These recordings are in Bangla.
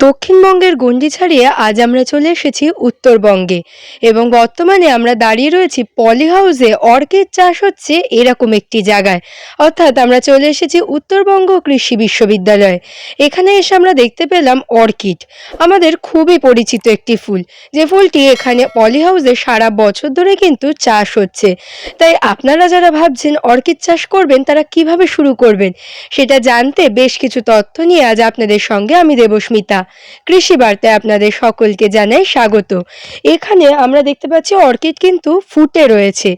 দক্ষিণবঙ্গের গণ্ডি ছাড়িয়ে আজ আমরা চলে এসেছি উত্তরবঙ্গে। এবং বর্তমানে আমরা দাঁড়িয়ে রয়েছি পলি হাউসে। অর্কিড চাষ হচ্ছে এরকম একটি জায়গায়। অর্থাৎ আমরা চলে এসেছি উত্তরবঙ্গ কৃষি বিশ্ববিদ্যালয়ে। এখানে এসে আমরা দেখতে পেলাম অর্কিড। আমাদের খুবই পরিচিত একটি ফুল। যে ফুলটি এখানে পলি হাউসে সারা বছর ধরে কিন্তু চাষ হচ্ছে। তাই আপনারা যারা ভাবছেন অর্কিড চাষ করবেন, তারা কীভাবে শুরু করবেন, সেটা জানতে বেশ কিছু তথ্য নিয়ে আজ আপনাদের সঙ্গে আমি দেবস্মিতা। কৃষি বার্তায় আপনাদের সকলকে জানাই স্বাগত। এখানে আমরা দেখতে পাচ্ছি অর্কিড কিন্তু ফুটে রয়েছে।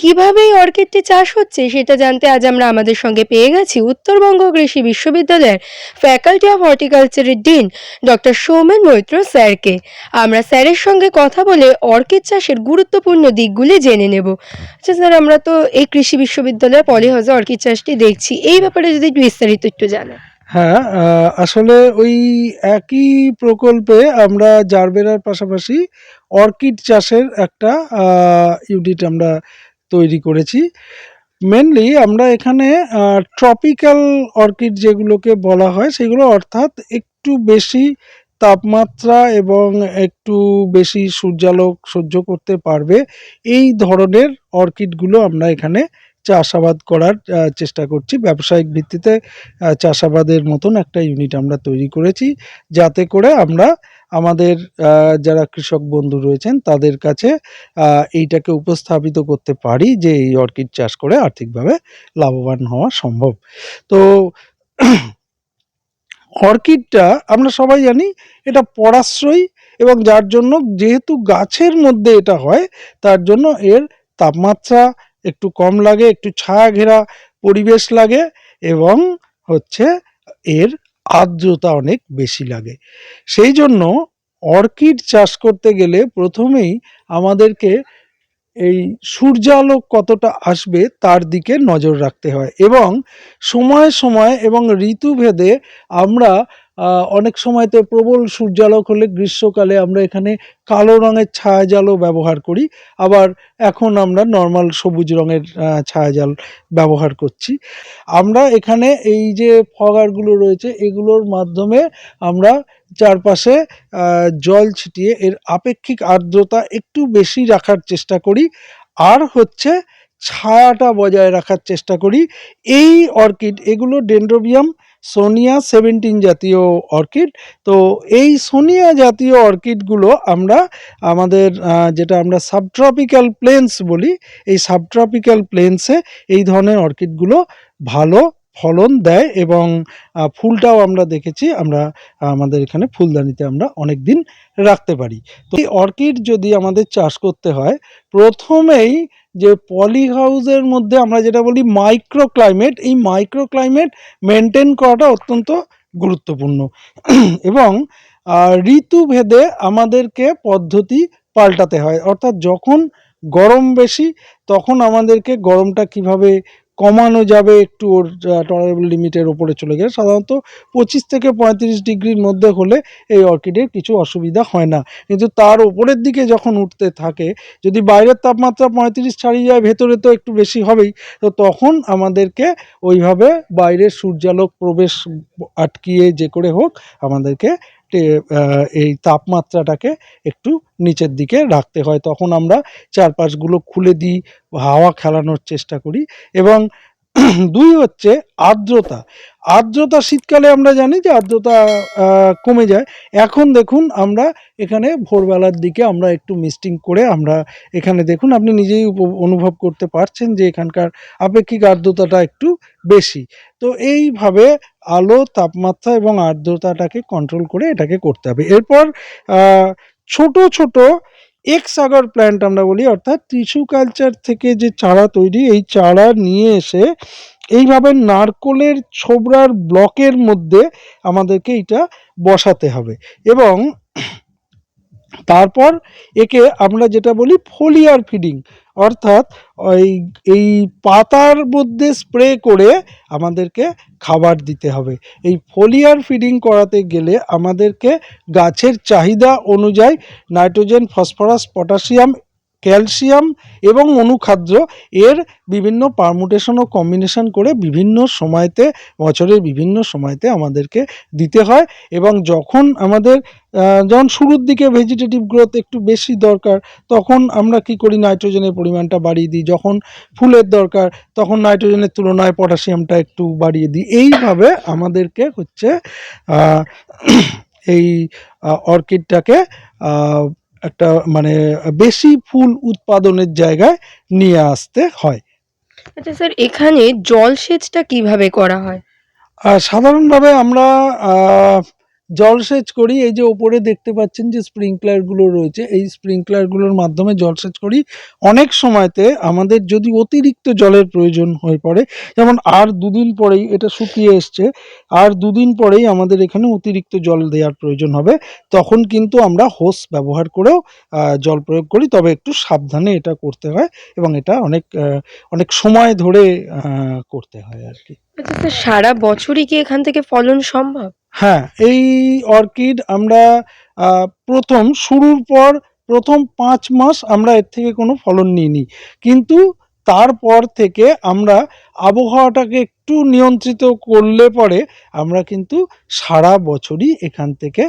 কীভাবে এই অর্কিডটি চাষ হচ্ছে সেটা জানতে আজ আমরা আমাদের সঙ্গে পেয়ে গেছি উত্তরবঙ্গ কৃষি বিশ্ববিদ্যালয়ের ফ্যাকাল্টি অফ হর্টিকালচারের ডিন ডক্টর সৌমেন মৈত্র স্যারকে। আমরা স্যারের সঙ্গে কথা বলে অর্কিড চাষের গুরুত্বপূর্ণ দিকগুলি জেনে নেব। আচ্ছা স্যার, আমরা তো এই কৃষি বিশ্ববিদ্যালয়ের পলিহাউসে অর্কিড চাষটি দেখছি। এই ব্যাপারে যদি বিস্তারিত একটু জানান। হ্যাঁ আসলে ওই একই প্রকল্পে আমরা জারবেরার পাশাপাশি অর্কিড চাষের একটা ইউনিট আমরা তৈরি করেছি। মেনলি আমরা এখানে ট্রপিক্যাল অর্কিড যেগুলোকে বলা হয়, সেগুলো অর্থাৎ একটু বেশি তাপমাত্রা এবং একটু বেশি সূর্যালোক সহ্য করতে পারবে। এই ধরনের অর্কিডগুলো আমরা এখানে চাষাবাদ করার চেষ্টা করছি। ব্যবসায়িক ভিত্তিতে চাষাবাদের মতন একটা ইউনিট আমরা তৈরি করেছি যাতে করে আমরা আমাদের যারা কৃষক বন্ধু রয়েছেন তাদের কাছে এইটাকে উপস্থাপিত করতে পারি যে এই অর্কিড চাষ করে আর্থিকভাবে লাভবান হওয়া সম্ভব। তো অর্কিডটা আমরা সবাই জানি এটা পরাশ্রয়ী এবং যার জন্য যেহেতু গাছের মধ্যে এটা হয়, তার জন্য এর তাপমাত্রা একটু কম লাগে, একটু ছায়া ঘেরা পরিবেশ লাগে এবং হচ্ছে এর আর্দ্রতা অনেক বেশি লাগে। সেই জন্য অর্কিড চাষ করতে গেলে প্রথমেই আমাদেরকে এই সূর্যালোক কতটা আসবে তার দিকে নজর রাখতে হয় এবং সময় সময় এবং ঋতুভেদে আমরা অনেক সময়তে প্রবল সূর্যালোক হলে গ্রীষ্মকালে আমরা এখানে কালো রঙের ছায়াজালও ব্যবহার করি। আবার এখন আমরা নর্মাল সবুজ রঙের ছায়াজাল ব্যবহার করছি। আমরা এখানে এই যে ফগারগুলো রয়েছে, এগুলোর মাধ্যমে আমরা চারপাশে জল ছিটিয়ে এর আপেক্ষিক আর্দ্রতা একটু বেশি রাখার চেষ্টা করি। আর হচ্ছে ছায়াটা বজায় রাখার চেষ্টা করি। এই অর্কিড, এগুলো ডেন্ড্রোবিয়াম সোনিয়া সেভেন্টিন জাতীয় অর্কিড। তো এই সোনিয়া জাতীয় অর্কিডগুলো আমরা, আমাদের যেটা আমরা সাবট্রপিক্যাল প্লেন্স বলি, এই সাবট্রপিক্যাল প্লেন্সে এই ধরনের অর্কিডগুলো ভালো ফলন দেয় এবং ফুলটাও আমরা দেখেছি, আমরা, আমাদের এখানে ফুলদানিতে আমরা অনেক দিন রাখতে পারি। তো এই অর্কিড যদি আমাদের চাষ করতে হয়, প্রথমেই যে পলি হাউসের মধ্যে আমরা যেটা বলি মাইক্রো ক্লাইমেট এই মাইক্রো ক্লাইমেট মেনটেন করাটা অত্যন্ত গুরুত্বপূর্ণ। এবং ঋতুভেদে আমাদেরকে পদ্ধতি পাল্টাতে হয়। অর্থাৎ যখন গরম বেশি, তখন আমাদেরকে গরমটা কীভাবে কমানো যাবে একটু ওর টলারেবল লিমিটের ওপরে চলে গেলে। সাধারণত পঁচিশ থেকে পঁয়ত্রিশ ডিগ্রির মধ্যে হলে এই অর্কিডের কিছু অসুবিধা হয় না। কিন্তু তার ওপরের দিকে যখন উঠতে থাকে, যদি বাইরের তাপমাত্রা পঁয়ত্রিশ ছাড়িয়ে যায়, ভেতরে তো একটু বেশি হবেই, তো তখন আমাদেরকে ওইভাবে বাইরের সূর্যালোক প্রবেশ আটকিয়ে যে করে হোক, আমাদেরকে এই তাপমাত্রাটাকে একটু নিচের দিকে রাখতে হয়। তখন আমরা চারপাশগুলো খুলে দিই, হাওয়া খেলানোর চেষ্টা করি এবং দুই হচ্ছে আর্দ্রতা। আর্দ্রতা শীতকালে আমরা জানি যে আর্দ্রতা কমে যায়। এখন দেখুন আমরা এখানে ভোরবেলার দিকে আমরা একটু মিস্টিং করে আমরা এখানে দেখুন আপনি নিজেই অনুভব করতে পারছেন যে এখানকার আপেক্ষিক আর্দ্রতাটা একটু বেশি। তো এইভাবে আলো, তাপমাত্রা এবং আর্দ্রতাটাকে কন্ট্রোল করে এটাকে করতে হবে। এরপর ছোট ছোট এক্স আগর প্ল্যান্ট আমরা বলি, অর্থাৎ টিস্যু কালচার থেকে যে চারা তৈরি, এই চারা নিয়ে এসে এইভাবে নারকোলের ছোবড়ার ব্লকের মধ্যে আমাদেরকে এটা বসাতে হবে। এবং তারপর একে আমরা যেটা বলি ফোলিয়ার ফিডিং, অর্থাৎ ওই, এই পাতার মধ্যে স্প্রে করে আমাদেরকে খাবার দিতে হবে। এই ফোলিয়ার ফিডিং করাতে গেলে আমাদেরকে গাছের চাহিদা অনুযায়ী নাইট্রোজেন, ফসফরাস, পটাশিয়াম ক্যালসিয়াম এবং অনুখাদ্য এর বিভিন্ন পারমুটেশন ও কম্বিনেশন করে বিভিন্ন সময়তে, বছরের বিভিন্ন সময়তে আমাদেরকে দিতে হয় এবং যখন আমাদের যখন শুরুর দিকে ভেজিটেটিভ গ্রোথ একটু বেশি দরকার, তখন আমরা কি করি? নাইট্রোজেনের পরিমাণটা বাড়িয়ে দিই। যখন ফুলের দরকার, তখন নাইট্রোজেনের তুলনায় পটাশিয়ামটা একটু বাড়িয়ে দিই। এইভাবে আমাদেরকে হচ্ছে এই অর্কিডটাকে একটা মানে বেশি ফুল উৎপাদনের জায়গায় নিয়ে আসতে হয়। আচ্ছা স্যার এখানে জলসেচটা কীভাবে করা হয়? সাধারণভাবে আমরা জলসেচ করি, এই যে ওপরে দেখতে পাচ্ছেন যে স্প্রিংকলারগুলো রয়েছে, এই স্প্রিংকলারগুলোর মাধ্যমে জলসেচ করি। অনেক সময়তে আমাদের যদি অতিরিক্ত জলের প্রয়োজন হয়ে পড়ে, যেমন আর দুদিন পরেই এটা শুকিয়ে এসছে, আর দুদিন পরেই আমাদের এখানে অতিরিক্ত জল দেওয়ার প্রয়োজন হবে, তখন কিন্তু আমরা হোস ব্যবহার করেও জল প্রয়োগ করি, তবে একটু সাবধানে এটা করতে হয় এবং এটা অনেক অনেক সময় ধরে করতে হয় আর কি। আচ্ছা সারা বছরই কি এখান থেকে ফলন সম্ভব? হ্যাঁ এই অর্কিড আমরা প্রথম শুরুর পর প্রথম পাঁচ মাস আমরা এর থেকে কোনো ফলন নিইনি। কিন্তু তারপর থেকে আমরা আবহাওয়াটাকে একটু নিয়ন্ত্রিত করলে পরে আমরা কিন্তু সারা বছরই এখান থেকে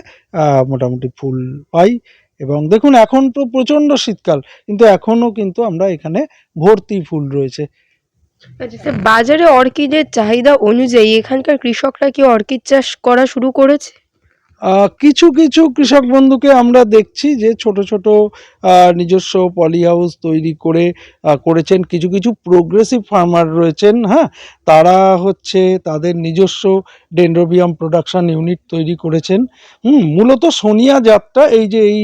মোটামুটি ফুল পাই। এবং দেখুন, এখন তো প্রচণ্ড শীতকাল, কিন্তু এখনও কিন্তু আমরা এখানে ভর্তি ফুল রয়েছে। বাজারে অর্কিডের চাহিদা অনুযায়ী এখানকার কৃষকরা কি অর্কিড চাষ করা শুরু করেছে? কিছু কিছু কৃষক বন্ধুকে আমরা দেখছি যে ছোট ছোট নিজস্ব পলি হাউস তৈরি করে করেছেন। কিছু কিছু প্রোগ্রেসিভ ফার্মার রয়েছেন হ্যাঁ? তারা হচ্ছে তাদের নিজস্ব ডেন্ড্রোবিয়াম প্রোডাকশন ইউনিট তৈরি করেছেন। হুম, মূলত সোনিয়া জাতটা, এই যে এই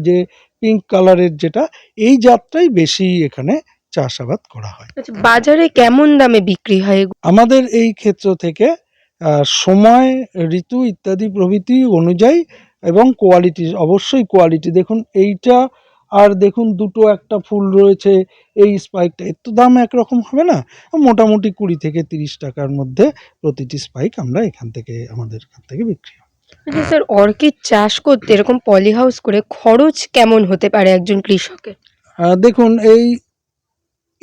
যে পিঙ্ক কালারের যেটা, এই জাতটাই বেশি এখানে চাষাবাদ করা হয়। আচ্ছা বাজারে কেমন দামে বিক্রি হয় আমাদের এই ক্ষেত্র থেকে সময় ঋতু ইত্যাদি প্রভৃতি অনুযায়ী এবং কোয়ালিটি অবশ্যই কোয়ালিটি দেখুন এইটা আর দেখুন দুটো একটা ফুল রয়েছে এই স্পাইকটা এর তো দাম একরকম হবে না। মোটামুটি কুড়ি থেকে তিরিশ টাকার মধ্যে প্রতিটি স্পাইক আমরা এখান থেকে আমাদের এখান থেকে বিক্রি হয়। আচ্ছা স্যার অর্কিড চাষ করতে এরকম পলি হাউস করে খরচ কেমন হতে পারে একজন কৃষকের? দেখুন এই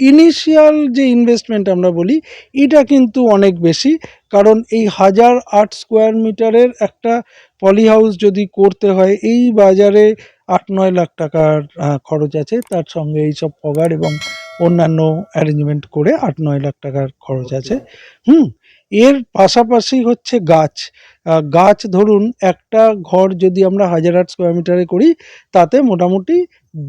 ইনিশিয়াল যে ইনভেস্টমেন্ট আমরা বলি এটা কিন্তু অনেক বেশি। কারণ এই হাজার আট স্কোয়ার মিটারের একটা পলি হাউস যদি করতে হয় এই বাজারে আট নয় লাখ টাকার খরচ আছে। তার সঙ্গে এইসব পগার এবং অন্যান্য অ্যারেঞ্জমেন্ট করে আট নয় লাখ টাকার খরচ আছে। হুম এর পাশাপাশি হচ্ছে গাছ। গাছ ধরুন একটা ঘর যদি আমরা হাজার আট স্কোয়ার মিটারে করি তাতে মোটামুটি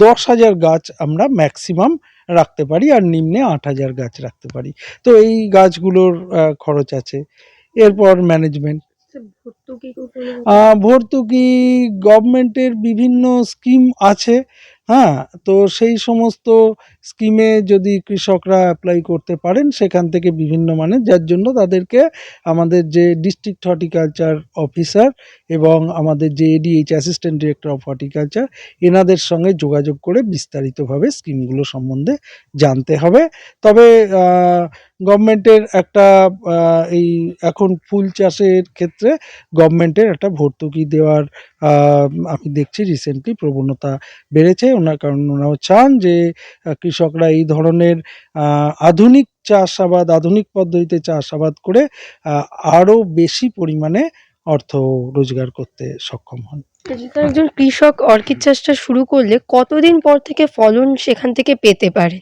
দশ হাজার গাছ আমরা ম্যাক্সিমাম রাখতে পারি আর নিম্নে আট হাজার গাছ রাখতে পারি। তো এই গাছগুলোর খরচ আছে। এরপর ম্যানেজমেন্ট ভর্তুকি গভর্নমেন্টের বিভিন্ন স্কিম আছে। হ্যাঁ তো সেই সমস্ত স্কিমে যদি কৃষকরা অ্যাপ্লাই করতে পারেন, সেখান থেকে বিভিন্ন মানে যার জন্য তাদেরকে আমাদের যে ডিস্ট্রিক্ট হর্টিকালচার অফিসার এবং আমাদের যে ADH assistant director of horticulture এনাদের সঙ্গে যোগাযোগ করে বিস্তারিতভাবে স্কিমগুলো সম্বন্ধে জানতে হবে। তবে গভর্নমেন্টের একটা এই এখন ফুল চাষের ক্ষেত্রে গভর্নমেন্টের একটা ভর্তুকি দেওয়ার আমি দেখছি রিসেন্টলি প্রবণতা বেড়েছে। ওনার কারণ ওনারাও চান যে কৃষকরা এই ধরনের আধুনিক চাষাবাদ আধুনিক পদ্ধতিতে চাষাবাদ করে আরও বেশি পরিমাণে অর্থ রোজগার করতে সক্ষম হন। আচ্ছা, একজন কৃষক অর্কিড চাষটা শুরু করলে কতদিন পর থেকে ফলন সেখান থেকে পেতে পারে?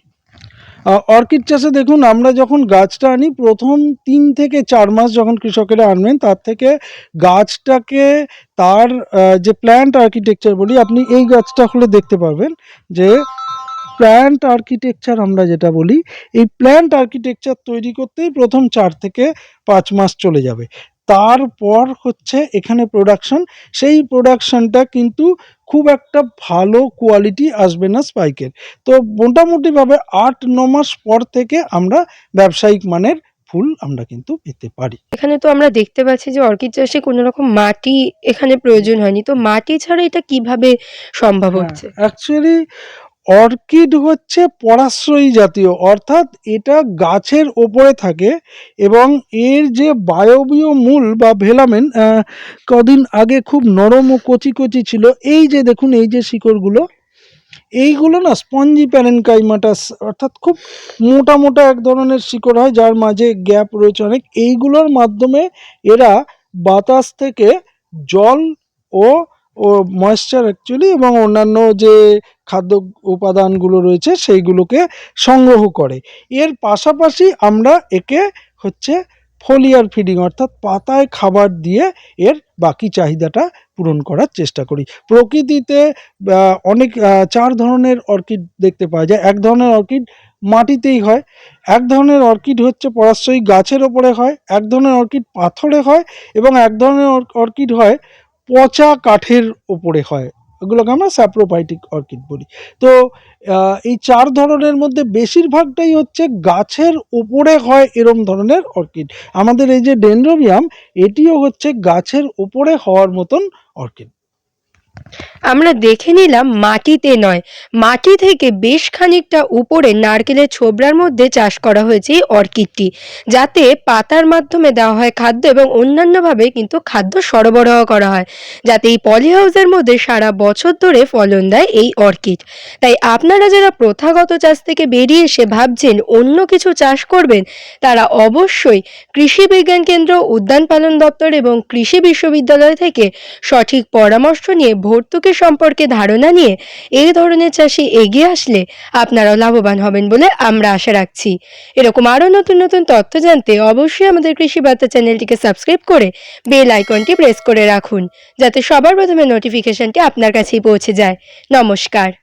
অর্কিড চাষে দেখুন, আমরা যখন গাছটা আনি, প্রথম তিন থেকে চার মাস যখন কৃষকেরা আনবেন, তার থেকে গাছটাকে তার যে প্ল্যান্ট আর্কিটেকচার বলি, আপনি এই গাছটা হলে দেখতে পারবেন যে প্ল্যান্ট আর্কিটেকচার আমরা যেটা বলি, এই প্ল্যান্ট আর্কিটেকচার তৈরি করতেই প্রথম চার থেকে পাঁচ মাস চলে যাবে। তারপর হচ্ছে এখানে প্রোডাকশন সেই প্রোডাকশনটা কিন্তু খুব একটা ভালো কোয়ালিটি আসবে না স্পাইকের তো মোটামুটিভাবে আট ন মাস পর থেকে আমরা ব্যবসায়িক মানের ফুল আমরা কিন্তু পেতে পারি। এখানে তো আমরা দেখতে পাচ্ছি যে অর্কিড চাষে কোনো রকম মাটি এখানে প্রয়োজন হয়নি। তো মাটি ছাড়া এটা কীভাবে সম্ভব হচ্ছে? অ্যাকচুয়ালি অর্কিড হচ্ছে পরাশ্রয়ী জাতীয়, অর্থাৎ এটা গাছের ওপরে থাকে এবং এর যে বায়বীয় মূল বা ভেলামেন কদিন আগে খুব নরম ও কচি কচি ছিল, এই যে দেখুন, এই যে শিকড়গুলো, এইগুলো না স্পঞ্জি প্যারেনকাইমাটাস অর্থাৎ খুব মোটা মোটা এক ধরনের শিকড় হয়, যার মাঝে গ্যাপ রয়েছে অনেক, এইগুলোর মাধ্যমে এরা বাতাস থেকে জল ও ও ময়েশ্চার অ্যাকচুয়ালি এবং অন্যান্য যে খাদ্য উপাদানগুলো রয়েছে সেইগুলোকে সংগ্রহ করে। এর পাশাপাশি আমরা একে হচ্ছে ফোলিয়ার ফিডিং অর্থাৎ পাতায় খাবার দিয়ে এর বাকি চাহিদাটা পূরণ করার চেষ্টা করি। প্রকৃতিতে অনেক চার ধরনের অর্কিড দেখতে পাওয়া যায়। এক ধরনের অর্কিড মাটিতেই হয়, এক ধরনের অর্কিড হচ্ছে পরাশ্রয়ী গাছের ওপরে হয়, এক ধরনের অর্কিড পাথরে হয় এবং এক ধরনের অর- অর্কিড হয় পচা কাঠের ওপরে হয়। ওগুলোকে আমরা স্যাপ্রোপাইটিক অর্কিড বলি। তো এই চার ধরনের মধ্যে বেশিরভাগটাই হচ্ছে গাছের ওপরে হয় এরম ধরনের অর্কিড। আমাদের এই যে ডেন্ড্রোবিয়াম, এটিও হচ্ছে গাছের ওপরে হওয়ার মতন অর্কিড। আমরা দেখে নিলাম মাটিতে নয়। মাটি থেকে বেশ খানিকটা উপরে নারকেলের ছোবড়ার মধ্যে চাষ করা হয়েছে এই অর্কিডটি, যাতে পাতার মাধ্যমে দেওয়া হয় খাদ্য এবং অন্যান্যভাবে কিন্তু খাদ্য সরবরাহ করা হয়, যাতে এই পলি হাউসের মধ্যে সারা বছর ধরে ফলন দেয় এই অর্কিড। তাই আপনারা যারা প্রথাগত চাষ থেকে বেরিয়ে এসে ভাবছেন অন্য কিছু চাষ করবেন, তারা অবশ্যই কৃষি বিজ্ঞান কেন্দ্র, উদ্যান পালন দপ্তর এবং কৃষি বিশ্ববিদ্যালয় থেকে সঠিক পরামর্শ নিয়ে ভর্তুকি সম্পর্কে ধারণা নিয়ে এই ধরনের চাষি এগিয়ে আসলে আপনারাও লাভবান হবেন বলে আমরা আশা রাখছি। এরকম আরও নতুন নতুন তথ্য জানতে অবশ্যই আমাদের কৃষি বার্তা চ্যানেলটিকে সাবস্ক্রাইব করে বেল আইকনটি প্রেস করে রাখুন, যাতে সবার প্রথমে নোটিফিকেশনটি আপনার কাছেই পৌঁছে যায়। নমস্কার।